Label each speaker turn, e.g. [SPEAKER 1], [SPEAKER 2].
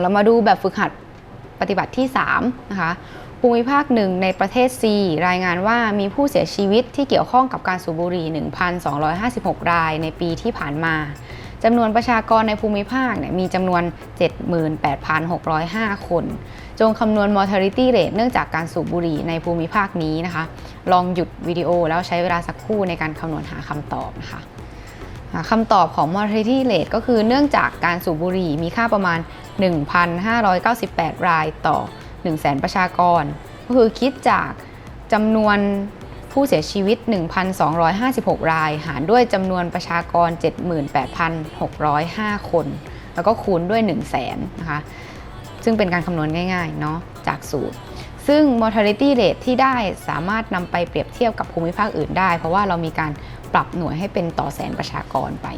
[SPEAKER 1] เรามาดูแบบฝึกหัดปฏิบัติที่3นะคะภูมิภาคหนึ่งในประเทศ C รายงานว่ามีผู้เสียชีวิตที่เกี่ยวข้องกับการสูบบุหรี่ 1,256 รายในปีที่ผ่านมาจำนวนประชากรในภูมิภาคเนี่ยมีจำนวน 78,605 คน จงคำนวณ mortality rate เนื่องจากการสูบบุหรี่ในภูมิภาคนี้นะคะ ลองหยุดวิดีโอแล้วใช้เวลาสักครู่ในการคำนวณหาคำตอบนะคะอ่า คำตอบของ mortality rate ก็คือเนื่องจากการสูบบุหรี่มีค่าประมาณ 1,598 รายต่อ 100,000 ประชากร ก็คือคิดจากจำนวนผู้เสียชีวิต 1,256 ราย หารด้วยจำนวนประชากร 78,605 คน แล้วก็คูณด้วย 1 0 0 0 0แสนนะคะ ซึ่งเป็นการคำนวณง่ายๆ เนาะจากสูตร ซึ่ง mortality rate ที่ได้สามารถนำไปเปรียบเทียบกับภูมิภาคอื่นได้ เพราะว่าเรามีการปรับหน่วยให้เป็นต่อแสนประชากรไป